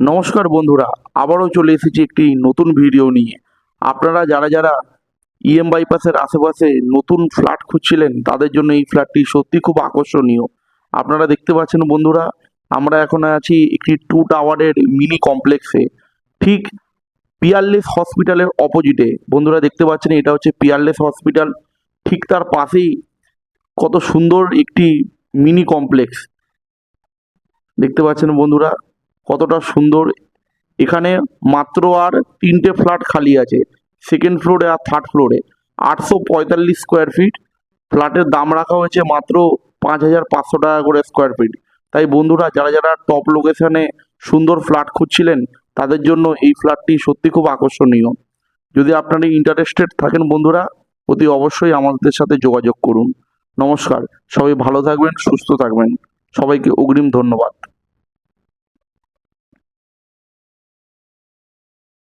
নমস্কার বন্ধুরা, আবারও চলে এসেছি একটি নতুন ভিডিও নিয়ে। আপনারা যারা যারা ইএম বাইপাসের আশেপাশে নতুন ফ্ল্যাট খুঁজছিলেন, তাদের জন্য এই ফ্ল্যাটটি সত্যি খুব আকর্ষণীয়। আপনারা দেখতে পাচ্ছেন বন্ধুরা, আমরা এখন আছি একটি টু টাওয়ারের মিনি কমপ্লেক্সে ঠিক পিয়ারলেস হসপিটালের অপোজিটে বন্ধুরা দেখতে পাচ্ছেন, এটা হচ্ছে পিয়ারলেস হসপিটাল ঠিক তার পাশেই কত সুন্দর একটি মিনি কমপ্লেক্স দেখতে পাচ্ছেন বন্ধুরা কতটা সুন্দর। এখানে মাত্র আর তিনটে ফ্ল্যাট খালি আছে। সেকেন্ড ফ্লোরে আর থার্ড ফ্লোরে আটশো পঁয়তাল্লিশ স্কোয়ার ফিট ফ্ল্যাটের দাম রাখা হয়েছে মাত্র পাঁচ হাজার পাঁচশো টাকা করে স্কোয়ার ফিট তাই বন্ধুরা, যারা যারা টপ লোকেশনে সুন্দর ফ্ল্যাট খুঁজছিলেন, তাদের জন্য এই ফ্ল্যাটটি সত্যি খুব আকর্ষণীয়। যদি আপনারা ইন্টারেস্টেড থাকেন বন্ধুরা, অতি অবশ্যই আমাদের সাথে যোগাযোগ করুন। নমস্কার, সবাই ভালো থাকবেন, সুস্থ থাকবেন। সবাইকে অগ্রিম ধন্যবাদ।